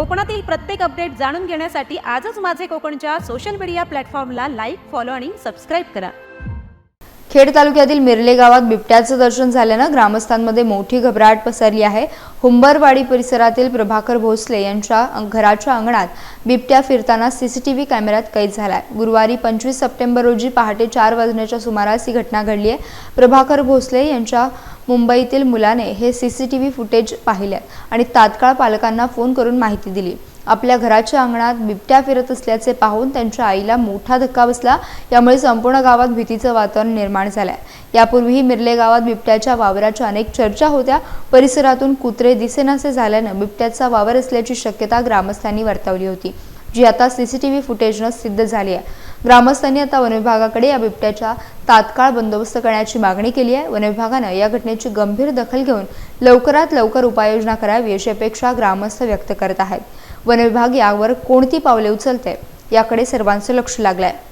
कोकणातील प्रत्येक अपडेट जाणून घेण्यासाठी आजच माझे कोकणच्या सोशल मीडिया प्लॅटफॉर्मला लाईक फॉलो आणि सबस्क्राईब करा. खेड तालुक्यातील मिरले गावात बिबट्याचं दर्शन झाल्यानं ग्रामस्थांमध्ये मोठी घबराट पसरली आहे. हुंबरवाडी परिसरातील प्रभाकर भोसले यांच्या घराच्या अंगणात बिबट्या फिरताना सीसीटीव्ही कॅमेऱ्यात कैद झालाय. गुरुवारी पंचवीस सप्टेंबर रोजी पहाटे चार वाजण्याच्या सुमारास ही घटना घडली आहे. प्रभाकर भोसले यांच्या मुंबईतील मुलाने हे C C T V footage पाहिले आणि तात्काळ पालकांना फोन करून माहिती दिली. आपल्या घराच्या अंगणात बिबट्या फिरत असल्याचे पाहून त्यांच्या आईला मोठा धक्का बसला. यामुळे संपूर्ण गावात भीतीचं वातावरण निर्माण झालंय. यापूर्वीही मिरले गावात बिबट्याच्या वावराच्या अनेक चर्चा होत्या. परिसरातून कुत्रे दिसेनासे झाल्यानं बिबट्याचा वावर असल्याची शक्यता ग्रामस्थांनी वर्तवली होती. जी आता सीसीटीव्ही फुटेजनं सिद्ध झाली आहे. ग्रामस्थांनी आता वनविभागाकडे या बिबट्याच्या तात्काळ बंदोबस्त करण्याची मागणी केली आहे. वनविभागानं या घटनेची गंभीर दखल घेऊन लवकरात लवकर उपाययोजना करावी अशी अपेक्षा ग्रामस्थ व्यक्त करत आहेत. वनविभाग यावर कोणती पावले उचलते याकडे सर्वांचं लक्ष लागलं आहे